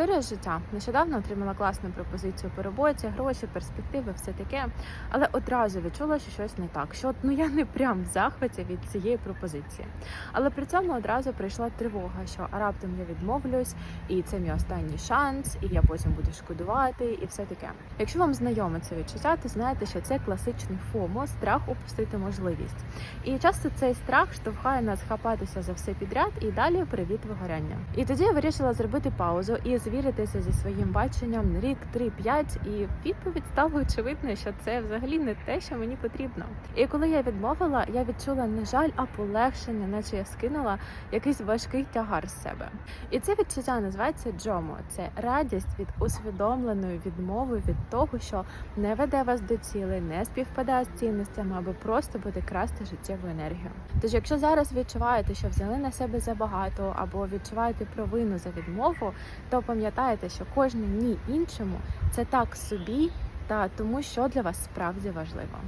Історія життя. Нещодавно отримала класну пропозицію по роботі, гроші, перспективи, все таке. Але одразу відчула, що щось не так. Що ну я не прям в захваті від цієї пропозиції. Але при цьому одразу прийшла тривога, що а раптом я відмовлюсь, і це мій останній шанс, і я потім буду шкодувати, і все таке. Якщо вам знайоме це відчуття, то знаєте, що це класичний ФОМО, страх упустити можливість. І часто цей страх штовхає нас хапатися за все підряд і далі привіт вигоряння. І тоді я вирішила зробити паузу і звіритися зі своїм баченням рік, 3-5, і відповідь стала очевидною, що це взагалі не те, що мені потрібно. І коли я відмовила, я відчула не жаль, а полегшення, наче я скинула якийсь важкий тягар з себе. І це відчуття називається джомо. Це радість від усвідомленої відмови від того, що не веде вас до цілей, не співпадає з цінностями або просто буде красти життєву енергію. Тож, якщо зараз відчуваєте, що взяли на себе забагато, або відчуваєте провину за відмову, то пам'ятайте, що кожне ні іншому це так собі та тому, що для вас справді важливо.